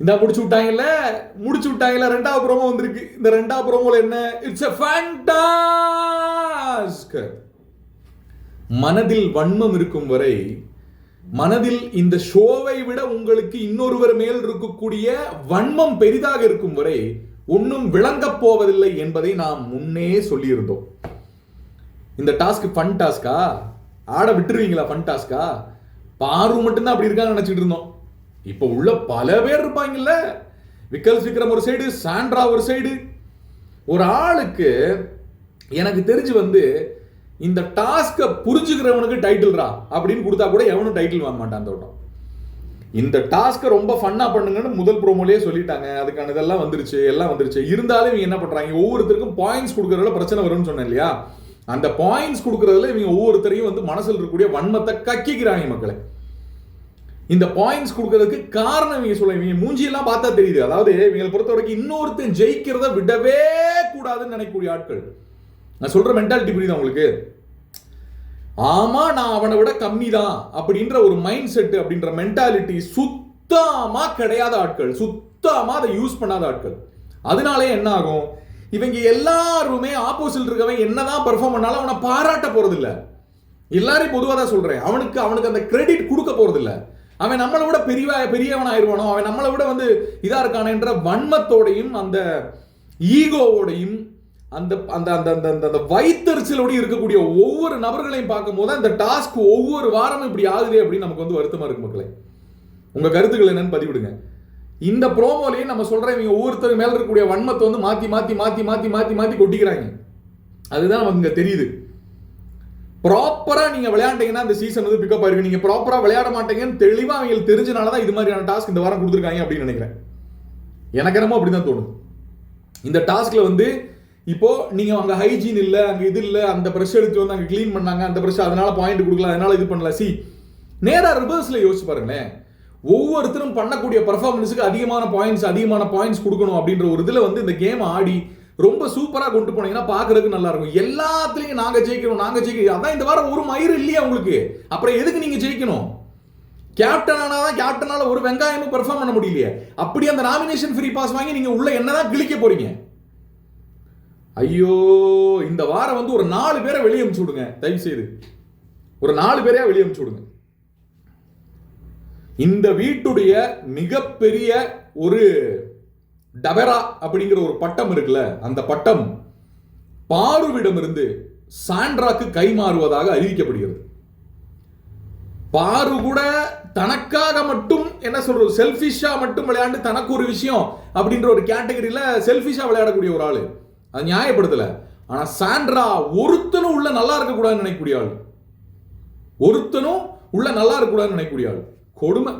இந்த முடிச்சு விட்டாங்கல்ல? முடிச்சு விட்டாங்கல்ல ரெண்டாவது ப்ரோமோ வந்திருக்கு. இந்த ரெண்டாவது ப்ரோமோல என்ன? இட்ஸ் எ ஃபேண்டாஸ்க் மனதில் வன்மம் இருக்கும் வரை மனதில் இந்த ஷோவை விட உங்களுக்கு இன்னொருவர் மேல் இருக்கக்கூடிய வன்மம் பெரிதாக இருக்கும் வரை ஒன்றும் விளங்கப் போவதில்லை என்பதை நாம் முன்னே சொல்லியிருந்தோம். இந்த டாஸ்க் ஃபன் டாஸ்கா ஆட விட்டுருவீங்களா ஃபன் டாஸ்கா பாரு மட்டும்தான் அப்படி இருக்கான்னு நினச்சிட்டு இருந்தோம். இப்போ உள்ள பல பேர் இருப்பாங்கல்ல. விக்கல் விக்ரம் ஒரு சைடு சாண்ட்ரா ஒரு சைடு. ஒரு ஆளுக்கு எனக்கு தெரிஞ்சு வந்து இந்த டாஸ்கை புரிஞ்சுக்கிறவனுக்கு டைட்டில்ரா அப்படின்னு கொடுத்தா கூட எவனும் டைட்டில் வாங்க மாட்டான் அந்த வட்டம் இந்த டாஸ்க்கை ரொம்ப ஃபன்னாக பண்ணுங்கன்னு முதல் ப்ரோமோலேயே சொல்லிட்டாங்க. அதுக்கான இதெல்லாம் வந்துருச்சு எல்லாம் வந்துருச்சு. இருந்தாலும் இவங்க என்ன பண்ணுறாங்க ஒவ்வொருத்தருக்கும் பாயிண்ட்ஸ் கொடுக்குறதுல பிரச்சனை வரும்னு சொன்னேன் இல்லையா? அந்த பாயிண்ட்ஸ் கொடுக்குறதுல இவங்க ஒவ்வொருத்தரையும் வந்து மனசில் இருக்கக்கூடிய வன்மத்தை கக்கிக்கிறாங்க மக்களை. இந்த பாயிண்ட்ஸ் கொடுக்கறதுக்கு காரணம் இவங்க சொல்ல இவங்க மூஞ்சியெல்லாம் பார்த்தா தெரியுது. அதாவது இவங்களை பொறுத்த வரைக்கும் இன்னொருத்தன் ஜெயிக்கிறத விடவே கூடாதுன்னு நினைக்கக்கூடிய ஆட்கள். நான் சொல்ற மென்டாலிட்டி புரியுது உங்களுக்கு? ஆமா நான் அவனை விட கம்மி தான் அப்படின்ற ஒரு மைண்ட் செட் அப்படின்ற மென்டாலிட்டி சுத்தமா கிடையாத ஆட்கள். சுத்தமா அதை யூஸ் பண்ணாத ஆட்கள். அதனாலே என்ன ஆகும்? இவங்க எல்லாருமே ஆப்போசிட் இருக்கவன் என்னதான் பெர்ஃபார்ம் பண்ணாலும் அவனை பாராட்ட போறதில்லை. எல்லாரையும் பொதுவாக தான் சொல்றேன். அவனுக்கு அவனுக்கு அந்த கிரெடிட் கொடுக்க போறதில்லை. அவன் நம்மளை விட பெரிய பெரியவன் ஆயிடுவானோ அவன் நம்மளை விட வந்து இதாக இருக்கானேன்ற வன்மத்தோடையும் அந்த ஈகோவோடையும் அந்த அந்த அந்த அந்த அந்த அந்த இருக்கக்கூடிய ஒவ்வொரு நபர்களையும் பார்க்கும்போது அந்த டாஸ்க் ஒவ்வொரு வாரமும் இப்படி ஆகுதே அப்படின்னு நமக்கு வந்து வருத்தமாக இருக்கு மக்களே. உங்கள் கருத்துக்கள் என்னன்னு பதிவிடுங்க. இந்த ப்ரோமோலையும் நம்ம சொல்கிற இவங்க ஒவ்வொருத்தர் மேலே இருக்கக்கூடிய வன்மத்தை வந்து மாற்றி மாற்றி மாற்றி மாற்றி மாற்றி மாற்றி கொட்டிக்கிறாங்க. அதுதான் நமக்கு இங்கே தெரியுது. ப்ராப்பராக நீங்கள் விளையாண்டீங்கன்னா இந்த சீசன் வந்து பிக்கப் ஆயிருக்கு. நீங்கள் ப்ராப்பராக விளையாட மாட்டீங்கன்னு தெளிவாக அவங்களுக்கு தெரிஞ்சனால தான் இது மாதிரியான டாஸ்க் இந்த வாரம் கொடுத்துருக்காங்க அப்படின்னு நினைக்கிறேன். எனக்கு என்னமோ அப்படிதான் தோணுது. இந்த டாஸ்கில் வந்து இப்போ நீங்கள் அங்கே ஹைஜீன் இல்லை அங்கே இது இல்லை அந்த ப்ரெஷ் எடுத்து வந்து அங்கே க்ளீன் பண்ணாங்க அந்த ப்ரெஷ் அதனால பாயிண்ட் கொடுக்கல அதனால இது பண்ணல. சி நேராக ரிவர்ஸில் யோசிச்சு பாருங்களேன். ஒவ்வொருத்தரும் பண்ணக்கூடிய பர்ஃபார்மன்ஸுக்கு அதிகமான பாயிண்ட்ஸ் அதிகமான பாயிண்ட்ஸ் கொடுக்கணும் அப்படின்ற ஒரு இதில் வந்து இந்த கேம் ஆடி ரொம்ப சூப்பராக கொண்டு போனீங்கன்னா பார்க்கறதுக்கு நல்லா இருக்கும். எல்லாத்துலேயும் நாங்கள் ஜெயிக்கணும் நாங்கள் ஜெயிக்கணும் அதான் இந்த வாரம் ஒரு மயிறு இல்லையா உங்களுக்கு? அப்புறம் எதுக்கு நீங்கள் ஜெயிக்கணும்? கேப்டன் தான் கேப்டனால ஒரு வெங்காயமும் பெர்ஃபார்ம் பண்ண முடியலையே. அப்படி அந்த நாமினேஷன் ஃப்ரீ பாஸ் வாங்கி நீங்கள் உள்ள என்னதான் கிழிக்க போறீங்க? ஐயோ இந்த வாரம் வந்து ஒரு நாலு பேரை வெளியே அனுப்பிச்சு விடுங்க. தயவு செய்து ஒரு நாலு பேரையா வெளியே அனுப்பிச்சு விடுங்க. இந்த வீட்டுடைய மிகப்பெரிய ஒரு டபரா அப்படிங்கிற ஒரு பட்டம் இருக்குல்ல அந்த பட்டம் பாருவிடமிருந்து சாண்ட்ராக்கு கைமாறுவதாக அறிவிக்கப்படுகிறது. பாரு கூட தனக்காக மட்டும் என்ன சொல்றது செல்ஃபிஷா மட்டும் விளையாண்டு தனக்கு ஒரு விஷயம் அப்படின்ற ஒரு கேட்டகரியில செல்ஃபிஷா விளையாடக்கூடிய ஒரு ஆளு. அது நியாயப்படுத்தல. ஆனா சாண்ட்ரா ஒருத்தனும் உள்ள நல்லா இருக்க கூடாதுன்னு நினைக்கக்கூடிய ஆள். ஒருத்தனும் உள்ள நல்லா இருக்க கூடாதுன்னு நினைக்கக்கூடிய ஆள். கொடுமை.